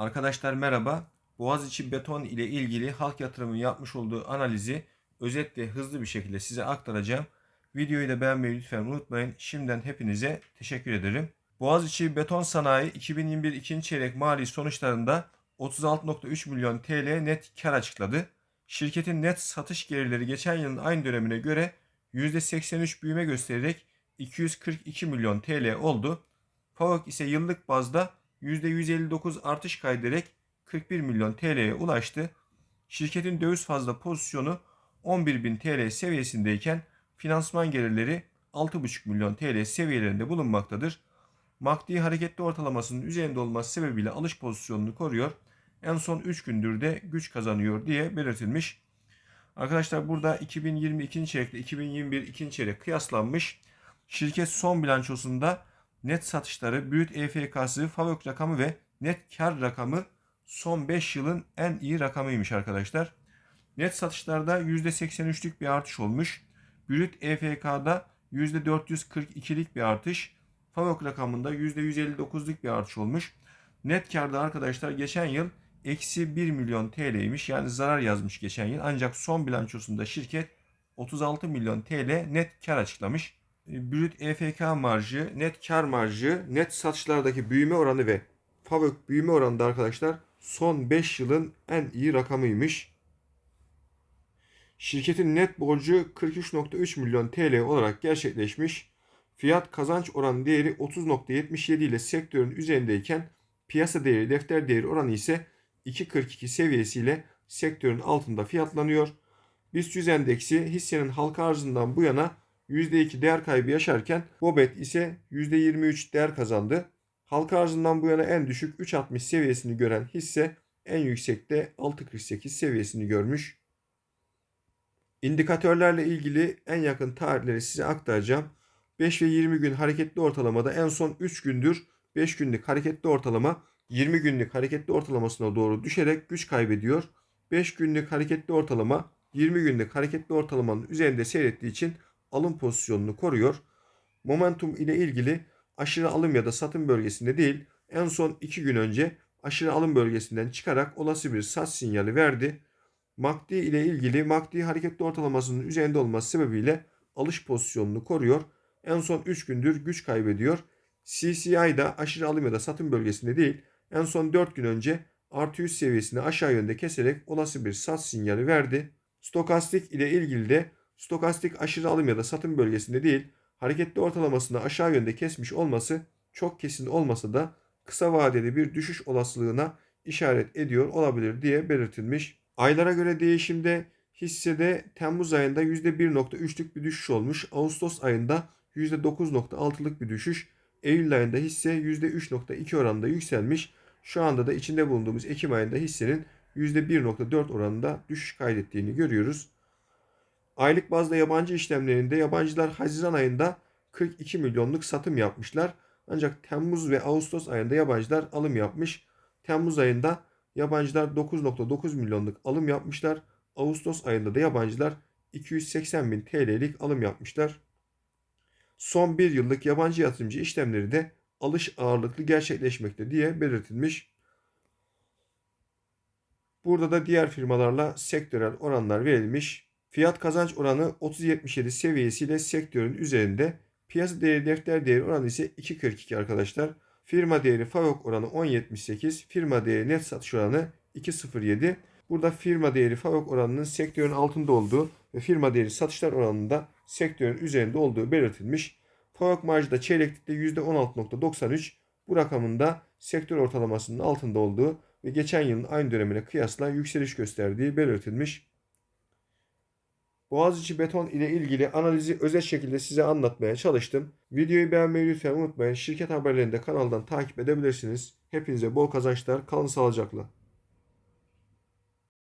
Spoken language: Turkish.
Arkadaşlar merhaba. Boğaziçi Beton ile ilgili halk yatırımı yapmış olduğu analizi özet ve hızlı bir şekilde size aktaracağım. Videoyu da beğenmeyi lütfen unutmayın. Şimdiden hepinize teşekkür ederim. Boğaziçi Beton Sanayi 2021 ikinci çeyrek mali sonuçlarında 36.3 milyon TL net kar açıkladı. Şirketin net satış gelirleri geçen yılın aynı dönemine göre %83 büyüme göstererek 242 milyon TL oldu. FAVÖK ise yıllık bazda %159 artış kaydederek 41 milyon TL'ye ulaştı. Şirketin döviz fazla pozisyonu 11.000 TL seviyesindeyken finansman gelirleri 6,5 milyon TL seviyelerinde bulunmaktadır. MACD hareketli ortalamasının üzerinde olması sebebiyle alış pozisyonunu koruyor. En son 3 gündür de güç kazanıyor diye belirtilmiş. Arkadaşlar burada 2022 çeyrekle 2021 ikinci çeyrek kıyaslanmış. Şirket son bilançosunda net satışları, brüt EFK'sı, FAVÖK rakamı ve net kar rakamı son 5 yılın en iyi rakamıymış arkadaşlar. Net satışlarda %83'lük bir artış olmuş. Brüt EFK'da %442'lik bir artış. FAVÖK rakamında %159'luk bir artış olmuş. Net karda arkadaşlar geçen yıl eksi 1 milyon TL'ymiş. Yani zarar yazmış geçen yıl. Ancak son bilançosunda şirket 36 milyon TL net kar açıklamış. E, Brüt EFK marjı, net kar marjı, net satışlardaki büyüme oranı ve FAVÖK büyüme oranı da arkadaşlar son 5 yılın en iyi rakamıymış. Şirketin net borcu 43.3 milyon TL olarak gerçekleşmiş. Fiyat kazanç oranı değeri 30.77 ile sektörün üzerindeyken piyasa değeri defter değeri oranı ise 2.42 seviyesiyle sektörün altında fiyatlanıyor. BIST 100 endeksi hissenin halka arzından bu yana %2 değer kaybı yaşarken Bobet ise %23 değer kazandı. Halka arzından bu yana en düşük 3.60 seviyesini gören hisse en yüksekte 6.48 seviyesini görmüş. İndikatörlerle ilgili en yakın tarihleri size aktaracağım. 5 ve 20 gün hareketli ortalamada en son 3 gündür 5 günlük hareketli ortalama 20 günlük hareketli ortalamasına doğru düşerek güç kaybediyor. 5 günlük hareketli ortalama 20 günlük hareketli ortalamanın üzerinde seyrettiği için alım pozisyonunu koruyor. Momentum ile ilgili aşırı alım ya da satım bölgesinde değil en son 2 gün önce aşırı alım bölgesinden çıkarak olası bir sat sinyali verdi. MACD ile ilgili MACD hareketli ortalamasının üzerinde olması sebebiyle alış pozisyonunu koruyor. En son 3 gündür güç kaybediyor. CCI da aşırı alım ya da satım bölgesinde değil en son 4 gün önce artı 100 seviyesini aşağı yönde keserek olası bir sat sinyali verdi. Stokastik ile ilgili de stokastik aşırı alım ya da satım bölgesinde değil hareketli ortalamasını aşağı yönde kesmiş olması çok kesin olmasa da kısa vadeli bir düşüş olasılığına işaret ediyor olabilir diye belirtilmiş. Aylara göre değişimde hissede Temmuz ayında %1.3'lük bir düşüş olmuş. Ağustos ayında %9.6'lık bir düşüş. Eylül ayında hisse %3.2 oranında yükselmiş. Şu anda da içinde bulunduğumuz Ekim ayında hissenin %1.4 oranında düşüş kaydettiğini görüyoruz. Aylık bazda yabancı işlemlerinde yabancılar Haziran ayında 42 milyonluk satım yapmışlar. Ancak Temmuz ve Ağustos ayında yabancılar alım yapmış. Temmuz ayında yabancılar 9.9 milyonluk alım yapmışlar. Ağustos ayında da yabancılar 280 bin TL'lik alım yapmışlar. Son bir yıllık yabancı yatırımcı işlemleri de alış ağırlıklı gerçekleşmekte diye belirtilmiş. Burada da diğer firmalarla sektörel oranlar verilmiş. Fiyat kazanç oranı 30.77 seviyesiyle sektörün üzerinde. Piyasa değeri defter değeri oranı ise 2.42 arkadaşlar. Firma değeri FAVÖK oranı 10.78. Firma değeri net satış oranı 2.07. Burada firma değeri FAVÖK oranının sektörün altında olduğu ve firma değeri satışlar oranında sektörün üzerinde olduğu belirtilmiş. FAVÖK marjı da çeyreklikte %16.93. Bu rakamın da sektör ortalamasının altında olduğu ve geçen yılın aynı dönemine kıyasla yükseliş gösterdiği belirtilmiş. Boğaziçi Beton ile ilgili analizi özet şekilde size anlatmaya çalıştım. Videoyu beğenmeyi lütfen unutmayın. Şirket haberlerini de kanaldan takip edebilirsiniz. Hepinize bol kazançlar. Kalın sağlıcakla.